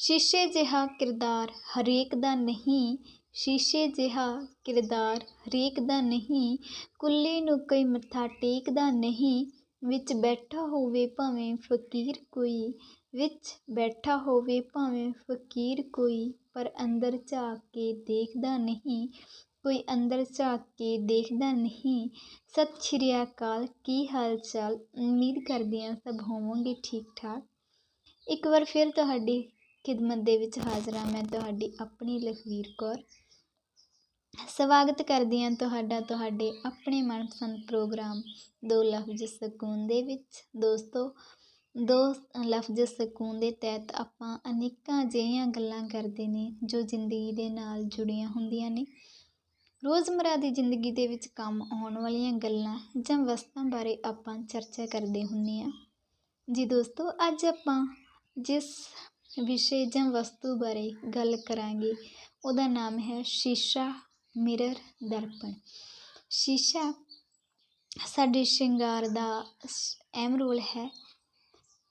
ਸ਼ੀਸ਼ੇ ਜਿਹਾ ਕਿਰਦਾਰ ਹਰੇਕ ਦਾ ਨਹੀਂ, ਸ਼ੀਸ਼ੇ ਜਿਹਾ ਕਿਰਦਾਰ ਹਰੇਕ ਦਾ ਨਹੀਂ, ਕੁੱਲੀ ਨੂੰ ਕੋਈ ਮੱਥਾ ਟੇਕਦਾ ਨਹੀਂ, ਵਿੱਚ ਬੈਠਾ ਹੋਵੇ ਭਾਵੇਂ ਫਕੀਰ ਕੋਈ, ਵਿੱਚ ਬੈਠਾ ਹੋਵੇ ਭਾਵੇਂ ਫਕੀਰ ਕੋਈ, ਪਰ ਅੰਦਰ ਝਾਕ ਕੇ ਦੇਖਦਾ ਨਹੀਂ, ਕੋਈ ਅੰਦਰ ਝਾਕ ਕੇ ਦੇਖਦਾ ਨਹੀਂ। ਸਤਿ ਸ਼੍ਰੀ ਅਕਾਲ, ਕੀ ਹਾਲ ਚਾਲ ਉਮੀਦ ਕਰਦੀ ਹਾਂ ਸਭ ਹੋਵੋਗੇ ਠੀਕ ਠਾਕ ਇੱਕ ਵਾਰ ਫਿਰ ਤੁਹਾਡੀ ਖਿਦਮਤ ਦੇ ਵਿੱਚ ਹਾਜ਼ਰ ਹਾਂ। ਮੈਂ ਤੁਹਾਡੀ ਆਪਣੀ ਲਖਵੀਰ ਕੌਰ। ਸਵਾਗਤ ਕਰਦੀ ਹਾਂ ਤੁਹਾਡਾ ਤੁਹਾਡੇ ਆਪਣੇ ਮਨਪਸੰਦ ਪ੍ਰੋਗਰਾਮ ਦੋ ਲਫ਼ਜ਼ ਸਕੂਨ ਦੇ ਵਿੱਚ। ਦੋਸਤੋ, ਦੋ ਲਫ਼ਜ਼ ਸਕੂਨ ਦੇ ਤਹਿਤ ਆਪਾਂ ਅਨੇਕਾਂ ਅਜਿਹੀਆਂ ਗੱਲਾਂ ਕਰਦੇ ਨੇ ਜੋ ਜ਼ਿੰਦਗੀ ਦੇ ਨਾਲ ਜੁੜੀਆਂ ਹੁੰਦੀਆਂ ਨੇ। ਰੋਜ਼ਮਰਾ ਦੀ ਜ਼ਿੰਦਗੀ ਦੇ ਵਿੱਚ ਕੰਮ ਆਉਣ ਵਾਲੀਆਂ ਗੱਲਾਂ ਜਾਂ ਵਸਤਾਂ ਬਾਰੇ ਆਪਾਂ ਚਰਚਾ ਕਰਦੇ ਹੁੰਦੇ ਹਾਂ। ਜੀ ਦੋਸਤੋ, ਅੱਜ ਆਪਾਂ ਜਿਸ ਵਿਸ਼ੇ ਜਾਂ ਵਸਤੂ ਬਾਰੇ ਗੱਲ ਕਰਾਂਗੇ। ਉਹਦਾ ਨਾਮ ਹੈ ਸ਼ੀਸ਼ਾ ਮਿਰਰ ਦਰਪਣ। ਸ਼ੀਸ਼ਾ ਸਾਡੇ ਸ਼ਿੰਗਾਰ ਦਾ ਅਹਿਮ ਰੋਲ ਹੈ।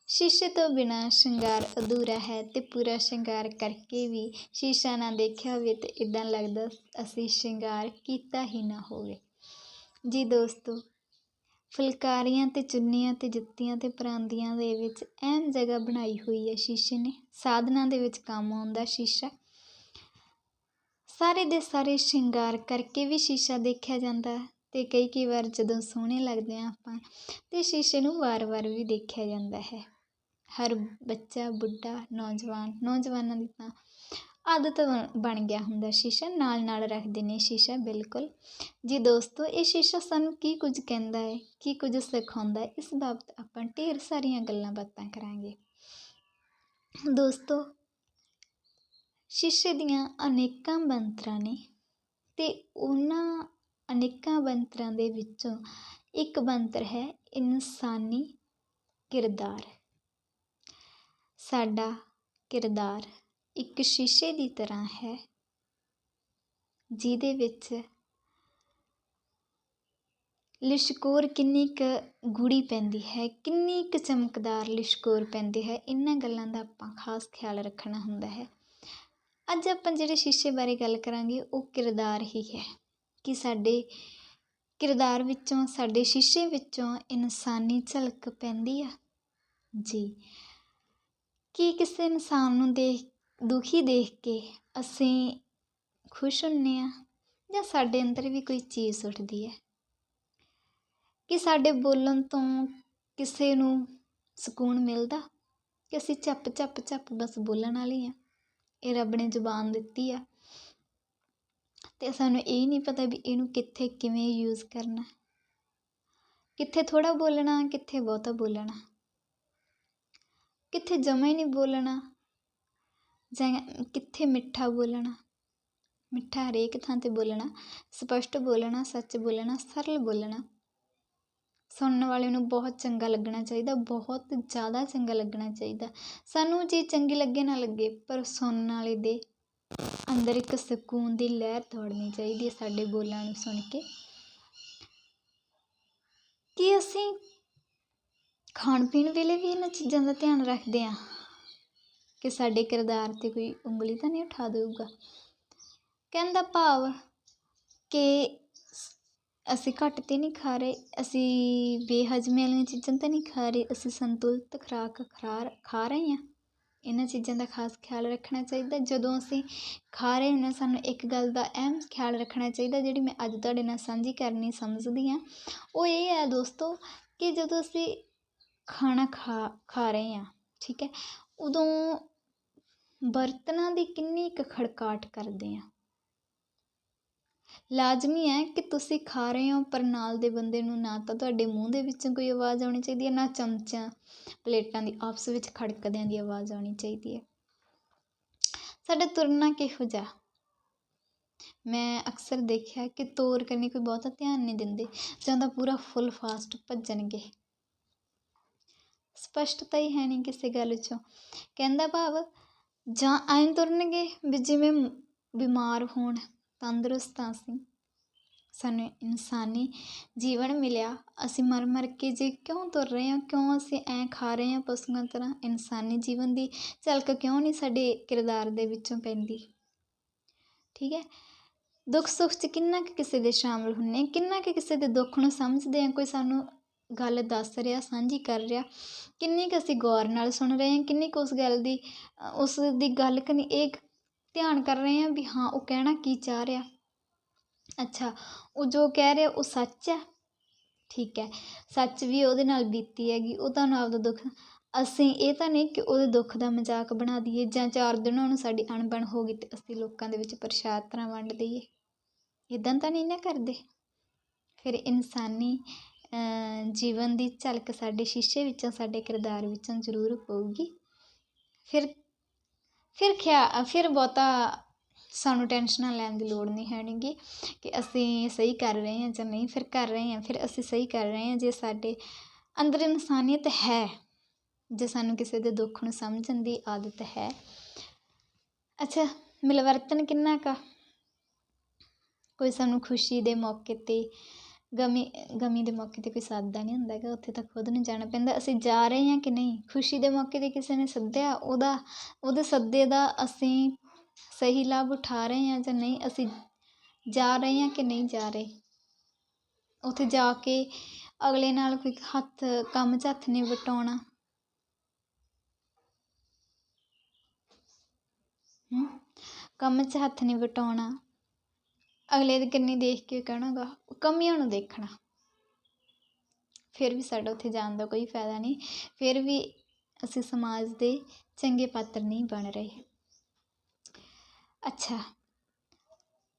ਸ਼ੀਸ਼ੇ ਤੋਂ ਬਿਨਾ ਸ਼ਿੰਗਾਰ ਅਧੂਰਾ ਹੈ ਤੇ ਪੂਰਾ ਸ਼ਿੰਗਾਰ ਕਰਕੇ ਵੀ ਸ਼ੀਸ਼ਾ ਨਾ ਦੇਖਿਆ ਹੋਵੇ ਤੇ ਇਦਾਂ ਲੱਗਦਾ ਅਸੀਂ ਸ਼ਿੰਗਾਰ ਕੀਤਾ ਹੀ ਨਾ ਹੋਵੇ। ਜੀ ਦੋਸਤੋ ਫੁਲਕਾਰੀਆਂ ਤੇ ਚੁੰਨੀਆਂ ਤੇ ਜੁੱਤੀਆਂ ਤੇ ਪਰਾਂਦੀਆਂ ਦੇ ਵਿੱਚ ਅਹਿਮ ਜਗ੍ਹਾ ਬਣਾਈ ਹੋਈ ਹੈ ਸ਼ੀਸ਼ੇ ਨੇ। ਸਾਧਨਾਂ ਦੇ ਵਿੱਚ ਕੰਮ ਆਉਂਦਾ ਸ਼ੀਸ਼ਾ। ਸਾਰੇ ਦੇ ਸਾਰੇ ਸ਼ਿੰਗਾਰ ਕਰਕੇ ਵੀ ਸ਼ੀਸ਼ਾ ਦੇਖਿਆ ਜਾਂਦਾ ਤੇ ਕਈ ਕਈ ਵਾਰ ਜਦੋਂ ਸੋਹਣੇ ਲੱਗਦੇ ਆ ਆਪਾਂ ਤੇ ਸ਼ੀਸ਼ੇ ਨੂੰ ਵਾਰ-ਵਾਰ ਵੀ ਦੇਖਿਆ ਜਾਂਦਾ ਹੈ। ਹਰ ਬੱਚਾ, ਬੁੱਢਾ, ਨੌਜਵਾਨ, ਨੌਜਵਾਨਾਂ ਦੀ ਤਾਂ ਆਦਤ ਬਣ ਗਿਆ ਹੁੰਦਾ ਸ਼ੀਸ਼ਾ, ਨਾਲ ਨਾਲ ਰੱਖਦੇ ਨੇ ਸ਼ੀਸ਼ਾ, ਬਿਲਕੁਲ। ਜੀ ਦੋਸਤੋ, ਇਹ ਸ਼ੀਸ਼ਾ ਸਾਨੂੰ ਕੀ ਕੁਝ ਕਹਿੰਦਾ ਹੈ, ਕੀ ਕੁਝ ਸਿਖਾਉਂਦਾ ਹੈ, ਇਸ ਬਾਬਤ ਆਪਾਂ ਢੇਰ ਸਾਰੀਆਂ ਗੱਲਾਂ ਬਾਤਾਂ ਕਰਾਂਗੇ। ਦੋਸਤੋ, ਸ਼ੀਸ਼ੇ ਦੀਆਂ ਅਨੇਕਾਂ ਬਣਤਰਾਂ ਨੇ ਤੇ ਉਹਨਾਂ ਅਨੇਕਾਂ ਬਣਤਰਾਂ ਦੇ ਵਿੱਚੋਂ ਇੱਕ ਬਣਤਰ ਹੈ ਇਨਸਾਨੀ ਕਿਰਦਾਰ। ਸਾਡਾ ਕਿਰਦਾਰ। ਇੱਕ ਸ਼ੀਸ਼ੇ ਦੀ ਤਰ੍ਹਾਂ ਹੈ, ਜਿਹਦੇ ਵਿੱਚ ਲਿਸ਼ਕੋਰ ਕਿੰਨੀ ਕੁ ਗੂੜੀ ਪੈਂਦੀ ਹੈ, ਕਿੰਨੀ ਕੁ ਚਮਕਦਾਰ ਲਿਸ਼ਕੋਰ ਪੈਂਦੀ ਹੈ, ਇਹਨਾਂ ਗੱਲਾਂ ਦਾ ਆਪਾਂ ਖਾਸ ਖਿਆਲ ਰੱਖਣਾ ਹੁੰਦਾ ਹੈ। ਅੱਜ ਆਪਾਂ ਜਿਹੜੇ ਸ਼ੀਸ਼ੇ ਬਾਰੇ ਗੱਲ ਕਰਾਂਗੇ, ਉਹ ਕਿਰਦਾਰ ਹੀ ਹੈ ਕਿ ਸਾਡੇ ਕਿਰਦਾਰ ਵਿੱਚੋਂ, ਸਾਡੇ ਸ਼ੀਸ਼ੇ ਵਿੱਚੋਂ ਇਨਸਾਨੀ ਝਲਕ ਪੈਂਦੀ ਆ। ਜੀ, ਕੀ ਕਿਸੇ ਇਨਸਾਨ ਨੂੰ ਦੇਖ ਦੁਖੀ ਦੇਖ ਕੇ ਅਸੀਂ ਖੁਸ਼ ਹੁੰਨੇ ਆ ਜਾਂ ਸਾਡੇ ਅੰਦਰ ਵੀ ਕੋਈ ਚੀਜ਼ ਉੱਠਦੀ ਹੈ। ਕਿ ਸਾਡੇ ਬੋਲਣ ਤੋਂ ਕਿਸੇ ਨੂੰ ਸਕੂਨ ਮਿਲਦਾ, ਕਿ ਅਸੀਂ ਚੱਪ ਚੱਪ ਚੱਪ ਬਸ ਬੋਲਣ ਵਾਲੇ ਆ ਇਹ ਰੱਬ ਨੇ ਜ਼ੁਬਾਨ ਦਿੱਤੀ ਆ। ਤੇ ਸਾਨੂੰ ਇਹ ਨਹੀਂ ਪਤਾ ਵੀ ਇਹਨੂੰ ਕਿੱਥੇ ਕਿਵੇਂ ਯੂਜ਼ ਕਰਨਾ। ਕਿੱਥੇ ਥੋੜਾ ਬੋਲਣਾ, ਕਿੱਥੇ ਬਹੁਤਾ ਬੋਲਣਾ। ਕਿੱਥੇ ਜਮਾ ਹੀ ਨਹੀਂ ਬੋਲਣਾ। ਜਾਂ ਕਿੱਥੇ ਮਿੱਠਾ ਬੋਲਣਾ? ਮਿੱਠਾ ਹਰੇਕ ਥਾਂ ਤੇ ਬੋਲਣਾ, ਸਪਸ਼ਟ ਬੋਲਣਾ, ਸੱਚ ਬੋਲਣਾ, ਸਰਲ ਬੋਲਣਾ। ਸੁਣਨ ਵਾਲੇ ਨੂੰ ਬਹੁਤ ਚੰਗਾ ਲੱਗਣਾ ਚਾਹੀਦਾ, ਬਹੁਤ ਜ਼ਿਆਦਾ ਚੰਗਾ ਲੱਗਣਾ ਚਾਹੀਦਾ। ਸਾਨੂੰ ਜੇ ਚੰਗੀ ਲੱਗੇ ਨਾ ਲੱਗੇ, ਪਰ ਸੁਣਨ ਵਾਲੇ ਦੇ ਅੰਦਰ ਇੱਕ ਸਕੂਨ ਦੀ ਲਹਿਰ ਦੌੜਨੀ ਚਾਹੀਦੀ ਹੈ ਸਾਡੇ ਬੋਲਾਂ ਨੂੰ ਸੁਣ ਕੇ। ਕੀ ਅਸੀਂ ਖਾਣ ਪੀਣ ਵੇਲੇ ਵੀ ਇਹਨਾਂ ਚੀਜ਼ਾਂ ਦਾ ਧਿਆਨ ਰੱਖਦੇ ਹਾਂ? ਕਿ ਸਾਡੇ ਕਿਰਦਾਰ 'ਤੇ ਕੋਈ ਉਂਗਲੀ ਤਾਂ ਨਹੀਂ ਉਠਾ ਦੇਊਗਾ। ਕਹਿੰਦਾ ਭਾਵ ਕਿ ਅਸੀਂ ਘੱਟ ਤੇ ਨਹੀਂ ਖਾ ਰਹੇ, ਅਸੀਂ ਬੇਹਜ਼ਮੇ ਵਾਲੀਆਂ ਚੀਜ਼ਾਂ ਤਾਂ ਨਹੀਂ ਖਾ ਰਹੇ, ਅਸੀਂ ਸੰਤੁਲਿਤ ਖੁਰਾਕ ਖਰਾ ਖਾ ਰਹੇ ਹਾਂ। ਇਹਨਾਂ ਚੀਜ਼ਾਂ ਦਾ ਖਾਸ ਖਿਆਲ ਰੱਖਣਾ ਚਾਹੀਦਾ। ਜਦੋਂ ਅਸੀਂ ਖਾ ਰਹੇ ਹੁੰਦੇ ਸਾਨੂੰ ਇੱਕ ਗੱਲ ਦਾ ਅਹਿਮ ਖਿਆਲ ਰੱਖਣਾ ਚਾਹੀਦਾ, ਜਿਹੜੀ ਮੈਂ ਅੱਜ ਤੁਹਾਡੇ ਨਾਲ ਸਾਂਝੀ ਕਰਨੀ ਸਮਝਦੀ ਹਾਂ। ਉਹ ਇਹ ਹੈ ਦੋਸਤੋ ਕਿ ਜਦੋਂ ਅਸੀਂ ਖਾਣਾ ਖਾ ਖਾ ਰਹੇ ਹਾਂ, ਠੀਕ ਹੈ, ਉਦੋਂ ਬਰਤਨਾਂ ਦੀ ਕਿੰਨੀ ਕੁ ਖੜਕਾਟ ਕਰਦੇ ਹਾਂ ਲਾਜ਼ਮੀ ਹੈ ਕਿ ਤੁਸੀਂ ਖਾ ਰਹੇ ਹੋ, ਪਰ ਨਾਲ ਦੇ ਬੰਦੇ ਨੂੰ ਨਾ ਤਾਂ ਤੁਹਾਡੇ ਮੂੰਹ ਦੇ ਵਿੱਚੋਂ ਕੋਈ ਆਵਾਜ਼ ਆਉਣੀ ਚਾਹੀਦੀ ਹੈ ਨਾ ਚਮਚਿਆਂ, ਪਲੇਟਾਂ ਦੀ ਆਪਸ ਵਿੱਚ ਖੜਕਦਿਆਂ ਦੀ ਆਵਾਜ਼ ਆਉਣੀ ਚਾਹੀਦੀ ਹੈ ਸਾਡਾ ਤੁਰਨਾ ਕਿਹੋ ਜਿਹਾ? ਮੈਂ ਅਕਸਰ ਦੇਖਿਆ ਕਿ ਤੋਰ ਕਰਨੀ ਕੋਈ ਬਹੁਤਾ ਧਿਆਨ ਨਹੀਂ ਦਿੰਦੇ, ਜਾਂ ਤਾਂ ਪੂਰਾ ਫੁੱਲ ਫਾਸਟ ਭੱਜਣਗੇ। ਸਪਸ਼ਟਤਾ ਹੀ ਹੈ ਨਹੀਂ ਕਿਸੇ ਗੱਲ 'ਚੋਂ। ਕਹਿੰਦਾ ਭਾਵ ਜਾਂ ਐਂ ਤੁਰਨਗੇ ਵੀ ਜਿਵੇਂ ਬਿਮਾਰ ਹੋਣ, ਤੰਦਰੁਸਤ ਹਾਂ ਅਸੀਂ। ਸਾਨੂੰ ਇਨਸਾਨੀ ਜੀਵਨ ਮਿਲਿਆ। ਅਸੀਂ ਮਰ ਮਰ ਕੇ ਜੇ ਕਿਉਂ ਤੁਰ ਰਹੇ ਹਾਂ? ਕਿਉਂ ਅਸੀਂ ਐਂ ਖਾ ਰਹੇ ਹਾਂ ਪਸ਼ੂਆਂ ਤਰ੍ਹਾਂ? ਇਨਸਾਨੀ ਜੀਵਨ ਦੀ ਝਲਕ ਕਿਉਂ ਨਹੀਂ ਸਾਡੇ ਕਿਰਦਾਰ ਦੇ ਵਿੱਚੋਂ ਪੈਂਦੀ? ਠੀਕ ਹੈ? ਦੁੱਖ ਸੁੱਖ 'ਚ ਕਿੰਨਾ ਕੁ ਕਿਸੇ ਦੇ ਸ਼ਾਮਲ ਹੁੰਦੇ ਕਿੰਨਾ ਕੁ ਕਿਸੇ ਦੇ ਦੁੱਖ ਨੂੰ ਸਮਝਦੇ ਹਾਂ? ਕੋਈ ਸਾਨੂੰ ਗੱਲ ਦੱਸ ਰਿਹਾ, ਸਾਂਝੀ ਕਰ ਰਿਹਾ। ਕਿੰਨੀ ਕੁ ਅਸੀਂ ਗੌਰ ਨਾਲ ਸੁਣ ਰਹੇ ਹਾਂ, ਕਿੰਨੀ ਕੁ ਉਸ ਗੱਲ ਦੀ ਉਸ ਦੀ ਗੱਲ ਕਨੀ ਇਹ ਧਿਆਨ ਕਰ ਰਹੇ ਹਾਂ ਵੀ ਹਾਂ, ਉਹ ਕਹਿਣਾ ਕੀ ਚਾਹ ਰਿਹਾ। ਅੱਛਾ, ਉਹ ਜੋ ਕਹਿ ਰਿਹਾ, ਉਹ ਸੱਚ ਹੈ? ਠੀਕ ਹੈ, ਸੱਚ ਵੀ ਉਹਦੇ ਨਾਲ ਬੀਤੀ ਹੈਗੀ, ਉਹ ਤੁਹਾਨੂੰ ਆਪਦਾ ਦੁੱਖ, ਅਸੀਂ ਇਹ ਤਾਂ ਨਹੀਂ ਕਿ ਉਹਦੇ ਦੁੱਖ ਦਾ ਮਜ਼ਾਕ ਬਣਾ ਦਈਏ, ਜਾਂ ਚਾਰ ਦਿਨਾਂ ਨੂੰ ਸਾਡੀ ਅਣਬਣ ਹੋ ਗਈ ਤੇ ਅਸੀਂ ਲੋਕਾਂ ਦੇ ਵਿੱਚ ਪ੍ਰਸ਼ਾਦ ਤਰ੍ਹਾਂ ਵੰਡ ਦਈਏ। ਇਦਾਂ ਤਾਂ ਨਹੀਂ ਨਾ ਕਰਦੇ। ਫਿਰ ਇਨਸਾਨੀ ਜੀਵਨ ਦੀ ਝਲਕ ਸਾਡੇ ਸ਼ੀਸ਼ੇ ਵਿੱਚੋਂ, ਸਾਡੇ ਕਿਰਦਾਰ ਵਿੱਚੋਂ ਜ਼ਰੂਰ ਪਊਗੀ। ਫਿਰ ਫਿਰ ਖਿਆ, ਫਿਰ ਬਹੁਤਾ ਸਾਨੂੰ ਟੈਨਸ਼ਨਾਂ ਲੈਣ ਦੀ ਲੋੜ ਨਹੀਂ ਹੈਗੀ ਕਿ ਅਸੀਂ ਸਹੀ ਕਰ ਰਹੇ ਹਾਂ ਜਾਂ ਨਹੀਂ ਫਿਰ ਕਰ ਰਹੇ ਹਾਂ। ਫਿਰ ਅਸੀਂ ਸਹੀ ਕਰ ਰਹੇ ਹਾਂ ਜੇ ਸਾਡੇ ਅੰਦਰ ਇਨਸਾਨੀਅਤ ਹੈ, ਜੇ ਸਾਨੂੰ ਕਿਸੇ ਦੇ ਦੁੱਖ ਨੂੰ ਸਮਝਣ ਦੀ ਆਦਤ ਹੈ। ਅੱਛਾ, ਮਿਲਵਰਤਨ ਕਿੰਨਾ ਕਾ ਕੋਈ ਸਾਨੂੰ ਖੁਸ਼ੀ ਦੇ ਮੌਕੇ 'ਤੇ ਗਮੀ ਗਮੀ ਦੇ ਮੌਕੇ 'ਤੇ ਕੋਈ ਸੱਦਦਾ ਨਹੀਂ ਹੁੰਦਾ ਹੈਗਾ, ਉੱਥੇ ਤਾਂ ਖੁਦ ਨੂੰ ਜਾਣਾ ਪੈਂਦਾ। ਅਸੀਂ ਜਾ ਰਹੇ ਹਾਂ ਕਿ ਨਹੀਂ? ਖੁਸ਼ੀ ਦੇ ਮੌਕੇ 'ਤੇ ਕਿਸੇ ਨੇ ਸੱਦਿਆ? ਉਹਦਾ, ਉਹਦੇ ਸੱਦੇ ਦਾ ਅਸੀਂ ਸਹੀ ਲਾਭ ਉਠਾ ਰਹੇ ਹਾਂ ਜਾਂ ਨਹੀਂ? ਅਸੀਂ ਜਾ ਰਹੇ ਹਾਂ ਕਿ ਨਹੀਂ ਜਾ ਰਹੇ? ਉੱਥੇ ਜਾ ਕੇ ਅਗਲੇ ਨਾਲ ਕੋਈ ਹੱਥ, ਕੰਮ 'ਚ ਹੱਥ ਨਹੀਂ ਵਟਾਉਣਾ। ਕੰਮ 'ਚ ਹੱਥ ਨਹੀਂ ਵਟਾਉਣਾ। ਅਗਲੇ ਦੇ ਕੰਨੀ ਦੇਖ ਕੇ ਕਹਿਣਾਗਾ, ਕਮੀਆਂ ਨੂੰ ਦੇਖਣਾ। ਫਿਰ ਵੀ ਸਾਡਾ ਉੱਥੇ ਜਾਣ ਦਾ ਕੋਈ ਫਾਇਦਾ ਨਹੀਂ। ਫਿਰ ਵੀ ਅਸੀਂ ਸਮਾਜ ਦੇ ਚੰਗੇ ਪਾਤਰ ਨਹੀਂ ਬਣ ਰਹੇ। ਅੱਛਾ,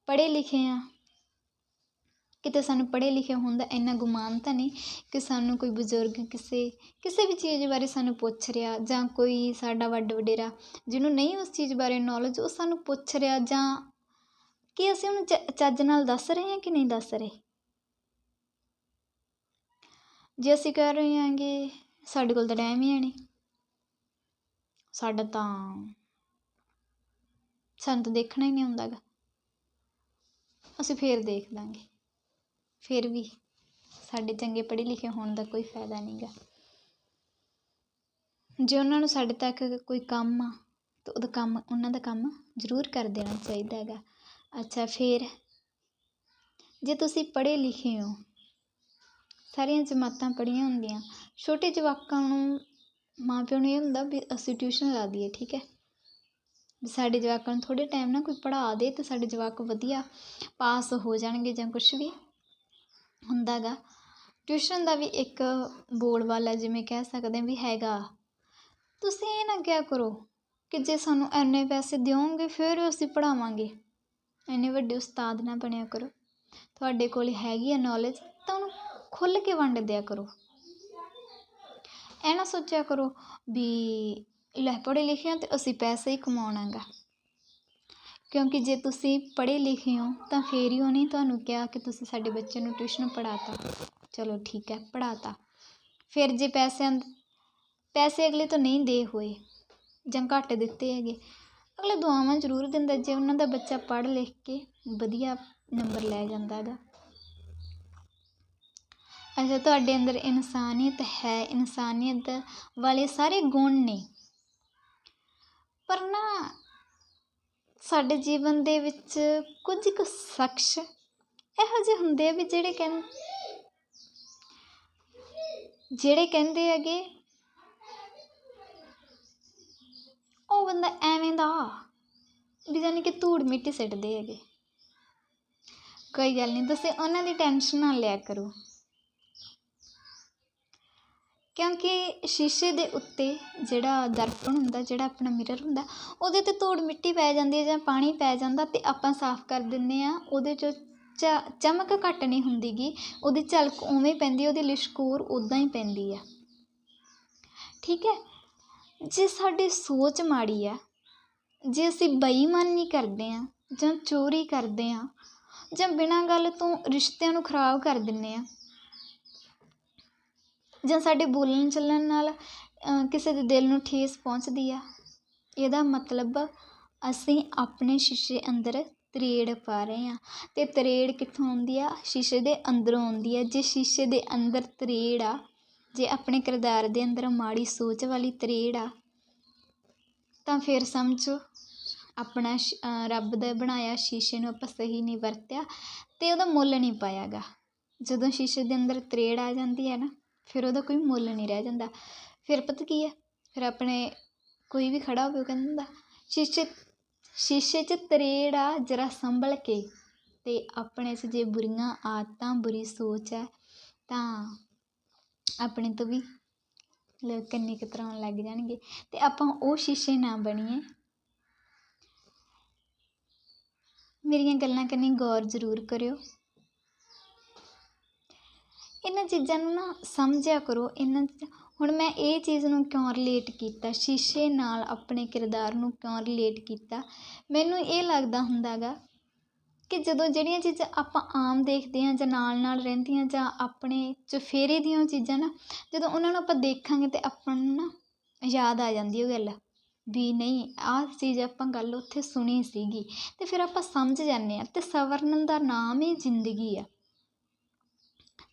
ਪੜ੍ਹੇ ਲਿਖੇ ਆ। ਕਿਤੇ ਸਾਨੂੰ ਪੜ੍ਹੇ ਲਿਖੇ ਹੋਣ ਦਾ ਇੰਨਾ ਗੁਮਾਨ ਤਾਂ ਨਹੀਂ ਕਿ ਸਾਨੂੰ ਕੋਈ ਬਜ਼ੁਰਗ ਕਿਸੇ ਕਿਸੇ ਵੀ ਚੀਜ਼ ਬਾਰੇ ਸਾਨੂੰ ਪੁੱਛ ਰਿਹਾ ਜਾਂ ਕੋਈ ਸਾਡਾ ਵੱਡ ਵਡੇਰਾ ਜਿਹਨੂੰ ਨਹੀਂ ਉਸ ਚੀਜ਼ ਬਾਰੇ ਨੌਲੇਜ ਉਹ ਸਾਨੂੰ ਪੁੱਛ ਰਿਹਾ ਜਾਂ ਕੀ ਅਸੀਂ ਉਹਨੂੰ ਚ- ਚੱਜ ਨਾਲ ਦੱਸ ਰਹੇ ਹਾਂ ਕਿ ਨਹੀਂ ਦੱਸ ਰਹੇ? ਜੇ ਅਸੀਂ ਕਹਿ ਰਹੇ ਹਾਂਗੇ, ਸਾਡੇ ਕੋਲ ਤਾਂ ਟਾਈਮ ਹੀ ਹੈ ਨਹੀਂ। ਸਾਡਾ ਤਾਂ, ਸਾਨੂੰ ਤਾਂ ਦੇਖਣਾ ਹੀ ਨਹੀਂ ਹੁੰਦਾ ਗਾ ਅਸੀਂ ਫੇਰ ਦੇਖ ਲਾਂਗੇ। ਫਿਰ ਵੀ ਸਾਡੇ ਚੰਗੇ ਪੜ੍ਹੇ ਲਿਖੇ ਹੋਣ ਦਾ ਕੋਈ ਫਾਇਦਾ ਨਹੀਂਗਾ ਜੇ ਉਹਨਾਂ ਨੂੰ ਸਾਡੇ ਤੱਕ ਕੋਈ ਕੰਮ ਆ, ਤਾਂ ਉਹਦਾ ਕੰਮ, ਉਹਨਾਂ ਦਾ ਕੰਮ ਜ਼ਰੂਰ ਕਰ ਦੇਣਾ ਚਾਹੀਦਾ ਹੈਗਾ। ਅੱਛਾ, ਫਿਰ? ਜੇ ਤੁਸੀਂ ਪੜ੍ਹੇ ਲਿਖੇ ਹੋ, ਸਾਰੀਆਂ ਜਮਾਤਾਂ ਪੜ੍ਹੀਆਂ ਹੁੰਦੀਆਂ, ਛੋਟੇ ਜਵਾਕਾਂ ਨੂੰ ਮਾਂ ਪਿਓ ਨੂੰ ਇਹ ਹੁੰਦਾ ਵੀ ਅਸੀਂ ਟਿਊਸ਼ਨ ਲਾ ਦਈਏ, ਠੀਕ ਹੈ? ਵੀ ਸਾਡੇ ਜਵਾਕਾਂ ਨੂੰ ਥੋੜ੍ਹੇ ਟਾਈਮ ਨਾਲ ਕੋਈ ਪੜ੍ਹਾ ਦੇ ਤੇ ਸਾਡੇ ਜਵਾਕ ਵਧੀਆ ਪਾਸ ਹੋ ਜਾਣਗੇ ਜਾਂ ਕੁਛ ਵੀ ਹੁੰਦਾ ਗਾ। ਟਿਊਸ਼ਨ ਦਾ ਵੀ ਇੱਕ ਬੋਲ ਵਾਲਾ ਜਿਵੇਂ ਕਹਿ ਸਕਦੇ ਵੀ ਹੈਗਾ। ਤੁਸੀਂ ਇਹ ਨਾ ਕਿਹਾ ਕਰੋ ਕਿ ਜੇ ਸਾਨੂੰ ਐਨੇ ਪੈਸੇ ਦਿਓਗੇ, ਫਿਰ ਅਸੀਂ ਪੜ੍ਹਾਵਾਂਗੇ। ਇੰਨੇ ਵੱਡੇ ਉਸਤਾਦ ਨਾ ਬਣਿਆ ਕਰੋ। ਤੁਹਾਡੇ ਕੋਲ ਹੈਗੀ ਆ ਨੌਲੇਜ ਤਾਂ ਉਹਨੂੰ ਖੁੱਲ੍ਹ ਕੇ ਵੰਡ ਦਿਆ ਕਰੋ। ਇਹ ਨਾ ਸੋਚਿਆ ਕਰੋ ਵੀ ਲੈ ਪੜ੍ਹੇ ਲਿਖੇ ਹਾਂ ਤੇ ਅਸੀਂ ਪੈਸੇ ਹੀ ਕਮਾਉਣਾ ਗਾ ਕਿਉਂਕਿ ਜੇ ਤੁਸੀਂ ਪੜ੍ਹੇ ਲਿਖੇ ਹੋ ਤਾਂ ਫੇਰ ਹੀ ਉਹਨੇ ਤੁਹਾਨੂੰ ਕਿਹਾ ਕਿ ਤੁਸੀਂ ਸਾਡੇ ਬੱਚੇ ਨੂੰ ਟਿਊਸ਼ਨ ਪੜ੍ਹਾਤਾ। ਚਲੋ ਠੀਕ ਹੈ, ਪੜ੍ਹਾਤਾ। ਫਿਰ ਜੇ ਪੈਸਿਆਂ, ਪੈਸੇ ਅਗਲੇ ਤੋਂ ਨਹੀਂ ਦੇ ਹੋਏ ਜਾਂ ਘੱਟ ਦਿੱਤੇ ਹੈਗੇ ਅਗਲਾ ਦੁਆਵਾਂ ਜ਼ਰੂਰ ਦਿੰਦਾ ਜੇ ਉਹਨਾਂ ਦਾ ਬੱਚਾ ਪੜ੍ਹ ਲਿਖ ਕੇ ਵਧੀਆ ਨੰਬਰ ਲੈ ਜਾਂਦਾ ਹੈਗਾ ਅੱਛਾ, ਤੁਹਾਡੇ ਅੰਦਰ ਇਨਸਾਨੀਅਤ ਹੈ, ਇਨਸਾਨੀਅਤ ਵਾਲੇ ਸਾਰੇ ਗੁਣ ਨੇ। ਪਰ ਨਾ ਸਾਡੇ ਜੀਵਨ ਦੇ ਵਿੱਚ ਕੁਝ ਕੁ ਸ਼ਖਸ ਇਹੋ ਜਿਹੇ ਹੁੰਦੇ ਆ ਵੀ ਜਿਹੜੇ ਕਹਿੰਦੇ ਜਿਹੜੇ ਕਹਿੰਦੇ ਹੈਗੇ ਉਹ ਬੰਦਾ ਐਵੇਂ ਦਾ ਵੀ ਜਾਨੀ ਕਿ ਧੂੜ ਮਿੱਟੀ ਸਿੱਟਦੇ ਹੈਗੇ। ਕੋਈ ਗੱਲ ਨਹੀਂ, ਤੁਸੀਂ ਉਹਨਾਂ ਦੀ ਟੈਨਸ਼ਨ ਨਾ ਲਿਆ ਕਰੋ। ਕਿਉਂਕਿ ਸ਼ੀਸ਼ੇ ਦੇ ਉੱਤੇ ਜਿਹੜਾ ਦਰਪਣ ਹੁੰਦਾ, ਜਿਹੜਾ ਆਪਣਾ ਮਿਰਰ ਹੁੰਦਾ, ਉਹਦੇ ਤੇ ਧੂੜ ਮਿੱਟੀ ਪੈ ਜਾਂਦੀ ਹੈ ਜਾਂ ਪਾਣੀ ਪੈ ਜਾਂਦਾ ਤੇ ਆਪਾਂ ਸਾਫ਼ ਕਰ ਦਿੰਦੇ ਆ ਉਹਦੇ 'ਚੋਂ ਚਮਕ ਘੱਟ ਨਹੀਂ ਹੁੰਦੀਗੀ, ਉਹਦੀ ਝਲਕ ਉਵੇਂ ਪੈਂਦੀ, ਉਹਦੀ ਲਿਸ਼ਕੋਰ ਉਦਾਂ ਹੀ ਪੈਂਦੀ ਆ। ਠੀਕ ਹੈ? ਜੇ ਸਾਡੀ ਸੋਚ ਮਾੜੀ ਆ ਜੇ ਅਸੀਂ ਬੇਈਮਾਨੀ ਕਰਦੇ ਹਾਂ ਜਾਂ ਚੋਰੀ ਕਰਦੇ ਹਾਂ ਜਾਂ ਬਿਨਾਂ ਗੱਲ ਤੋਂ ਰਿਸ਼ਤਿਆਂ ਨੂੰ ਖਰਾਬ ਕਰ ਦਿੰਦੇ ਹਾਂ ਜਾਂ ਸਾਡੇ ਬੋਲਣ ਚੱਲਣ ਨਾਲ ਕਿਸੇ ਦੇ ਦਿਲ ਨੂੰ ਠੇਸ ਪਹੁੰਚਦੀ ਆ ਇਹਦਾ ਮਤਲਬ ਅਸੀਂ ਆਪਣੇ ਸ਼ੀਸ਼ੇ ਅੰਦਰ ਤਰੇੜ ਪਾ ਰਹੇ ਹਾਂ ਅਤੇ ਤਰੇੜ ਕਿੱਥੋਂ ਆਉਂਦੀ ਆ? ਸ਼ੀਸ਼ੇ ਦੇ ਅੰਦਰੋਂ ਆਉਂਦੀ ਹੈ ਜੇ ਸ਼ੀਸ਼ੇ ਦੇ ਅੰਦਰ ਤਰੇੜ ਆ ਜੇ ਆਪਣੇ ਕਿਰਦਾਰ ਦੇ ਅੰਦਰ ਮਾੜੀ ਸੋਚ ਵਾਲੀ ਤਰੇੜ ਆ, ਤਾਂ ਫਿਰ ਸਮਝੋ ਆਪਣਾ ਰੱਬ ਦਾ ਬਣਾਇਆ ਸ਼ੀਸ਼ੇ ਨੂੰ ਆਪਾਂ ਸਹੀ ਨਹੀਂ ਵਰਤਿਆ ਅਤੇ ਉਹਦਾ ਮੁੱਲ ਨਹੀਂ ਪਾਇਆ ਗਾ ਜਦੋਂ ਸ਼ੀਸ਼ੇ ਦੇ ਅੰਦਰ ਤਰੇੜ ਆ ਜਾਂਦੀ ਹੈ ਨਾ, ਫਿਰ ਉਹਦਾ ਕੋਈ ਮੁੱਲ ਨਹੀਂ ਰਹਿ ਜਾਂਦਾ। ਫਿਰ ਪਤਾ ਕੀ ਹੈ? ਫਿਰ ਆਪਣੇ ਕੋਈ ਵੀ ਖੜਾ ਹੋਵੇ ਉਹ ਕਹਿੰਦਾ ਹੁੰਦਾ, ਸ਼ੀਸ਼ੇ ਸ਼ੀਸ਼ੇ 'ਚ ਤਰੇੜ ਆ, ਜਰਾ ਸੰਭਲ ਕੇ ਅਤੇ ਆਪਣੇ 'ਚ ਜੇ ਬੁਰੀਆਂ ਆਦਤਾਂ, ਬੁਰੀ ਸੋਚ ਹੈ, ਤਾਂ ਆਪਣੇ ਤੋਂ ਵੀ ਮਤਲਬ ਕੰਨੀ ਕਤਰਾਉਣ ਲੱਗ ਜਾਣਗੇ ਅਤੇ ਆਪਾਂ ਉਹ ਸ਼ੀਸ਼ੇ ਨਾ ਬਣੀਏ। ਮੇਰੀਆਂ ਗੱਲਾਂ ਕੰਨੀ ਗੌਰ ਜ਼ਰੂਰ ਕਰਿਓ। ਇਹਨਾਂ ਚੀਜ਼ਾਂ ਨੂੰ ਨਾ ਸਮਝਿਆ ਕਰੋ। ਇਹਨਾਂ ਹੁਣ ਮੈਂ ਇਹ ਚੀਜ਼ ਨੂੰ ਕਿਉਂ ਰਿਲੇਟ ਕੀਤਾ? ਸ਼ੀਸ਼ੇ ਨਾਲ ਆਪਣੇ ਕਿਰਦਾਰ ਨੂੰ ਕਿਉਂ ਰਿਲੇਟ ਕੀਤਾ? ਮੈਨੂੰ ਇਹ ਲੱਗਦਾ ਹੁੰਦਾ ਗਾ ਕਿ ਜਦੋਂ ਜਿਹੜੀਆਂ ਚੀਜ਼ਾਂ ਆਪਾਂ ਆਮ ਦੇਖਦੇ ਹਾਂ ਜਾਂ ਨਾਲ ਨਾਲ ਰਹਿੰਦੀਆਂ ਜਾਂ ਆਪਣੇ ਚੁਫੇਰੇ ਦੀਆਂ ਚੀਜ਼ਾਂ ਨਾ, ਜਦੋਂ ਉਹਨਾਂ ਨੂੰ ਆਪਾਂ ਦੇਖਾਂਗੇ ਤਾਂ ਆਪਾਂ ਨੂੰ ਨਾ ਯਾਦ ਆ ਜਾਂਦੀ ਉਹ ਗੱਲ, ਵੀ ਨਹੀਂ, ਆਹ ਚੀਜ਼ ਆਪਾਂ ਗੱਲ ਉੱਥੇ ਸੁਣੀ ਸੀਗੀ ਅਤੇ ਫਿਰ ਆਪਾਂ ਸਮਝ ਜਾਂਦੇ ਹਾਂ ਅਤੇ ਸਵਰਨ ਦਾ ਨਾਮ ਹੀ ਜ਼ਿੰਦਗੀ ਆ।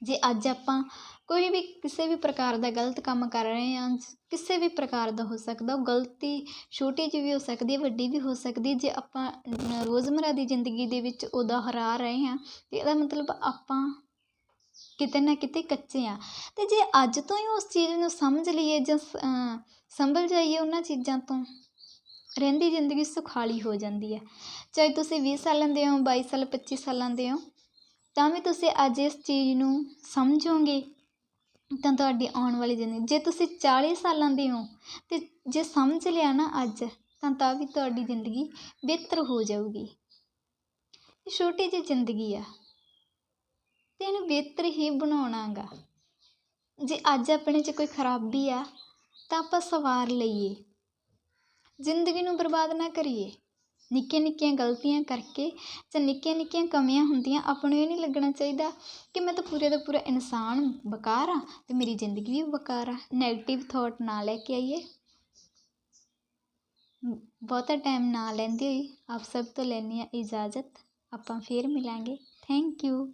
ਜੇ ਅੱਜ ਆਪਾਂ ਕੋਈ ਵੀ ਕਿਸੇ ਵੀ ਪ੍ਰਕਾਰ ਦਾ ਗਲਤ ਕੰਮ ਕਰ ਰਹੇ ਹਾਂ, ਕਿਸੇ ਵੀ ਪ੍ਰਕਾਰ ਦਾ ਹੋ ਸਕਦਾ, ਉਹ ਗਲਤੀ ਛੋਟੀ ਜਿਹੀ ਵੀ ਹੋ ਸਕਦੀ ਹੈ, ਵੱਡੀ ਵੀ ਹੋ ਸਕਦੀ ਜੇ ਆਪਾਂ ਰੋਜ਼ਮਰਾ ਦੀ ਜ਼ਿੰਦਗੀ ਦੇ ਵਿੱਚ ਉਹਦਾ ਹਰਾ ਰਹੇ ਹਾਂ ਅਤੇ ਇਹਦਾ ਮਤਲਬ ਆਪਾਂ ਕਿਤੇ ਨਾ ਕਿਤੇ ਕੱਚੇ ਹਾਂ। ਅਤੇ ਜੇ ਅੱਜ ਤੋਂ ਹੀ ਉਸ ਚੀਜ਼ ਨੂੰ ਸਮਝ ਲਈਏ ਜਾਂ ਸੰਭਲ ਜਾਈਏ ਉਹਨਾਂ ਚੀਜ਼ਾਂ ਤੋਂ, ਰਹਿੰਦੀ ਜ਼ਿੰਦਗੀ ਸੁਖਾਲੀ ਹੋ ਜਾਂਦੀ ਹੈ। ਚਾਹੇ ਤੁਸੀਂ ਵੀਹ ਸਾਲਾਂ ਦੇ ਹੋ, ਬਾਈ ਸਾਲ, ਪੱਚੀ ਸਾਲਾਂ ਦੇ ਹੋ ਤਾਂ ਵੀ ਤੁਸੀਂ ਅੱਜ ਇਸ ਚੀਜ਼ ਨੂੰ ਸਮਝੋਗੇ, ਤਾਂ ਤੁਹਾਡੀ ਆਉਣ ਵਾਲੀ ਜ਼ਿੰਦਗੀ, ਜੇ ਤੁਸੀਂ ਚਾਲੀ ਸਾਲਾਂ ਦੇ ਹੋ ਅਤੇ ਜੇ ਸਮਝ ਲਿਆ ਨਾ ਅੱਜ, ਤਾਂ ਤਾਂ ਵੀ ਤੁਹਾਡੀ ਜ਼ਿੰਦਗੀ ਬਿਹਤਰ ਹੋ ਜਾਊਗੀ। ਇਹ ਛੋਟੀ ਜਿਹੀ ਜ਼ਿੰਦਗੀ ਆ। ਅਤੇ ਇਹਨੂੰ ਬਿਹਤਰ ਹੀ ਬਣਾਉਣਾ ਗਾ। ਜੇ ਅੱਜ ਆਪਣੇ 'ਚ ਕੋਈ ਖਰਾਬੀ ਆ, ਤਾਂ ਆਪਾਂ ਸਵਾਰ ਲਈਏ। ਜ਼ਿੰਦਗੀ ਨੂੰ ਬਰਬਾਦ ਨਾ ਕਰੀਏ। ਨਿੱਕੀਆਂ ਨਿੱਕੀਆਂ ਗਲਤੀਆਂ ਕਰਕੇ ਜਾਂ ਨਿੱਕੀਆਂ ਨਿੱਕੀਆਂ ਕਮੀਆਂ ਹੁੰਦੀਆਂ, ਆਪਾਂ ਨੂੰ ਇਹ ਨਹੀਂ ਲੱਗਣਾ ਚਾਹੀਦਾ ਕਿ ਮੈਂ ਤਾਂ ਪੂਰੇ ਦਾ ਪੂਰਾ ਇਨਸਾਨ ਬੇਕਾਰ ਹਾਂ ਅਤੇ ਮੇਰੀ ਜ਼ਿੰਦਗੀ ਵੀ ਬੇਕਾਰ ਆ। ਨੈਗੇਟਿਵ ਥੋਟ ਨਾ ਲੈ ਕੇ ਆਈਏ। ਬਹੁਤਾ ਟਾਈਮ ਨਾ ਲੈਂਦੇ ਹੋਈ ਆਪ ਸਭ ਤੋਂ ਲੈਂਦੀ ਹਾਂ ਇਜਾਜ਼ਤ। ਆਪਾਂ ਫਿਰ ਮਿਲਾਂਗੇ। Thank you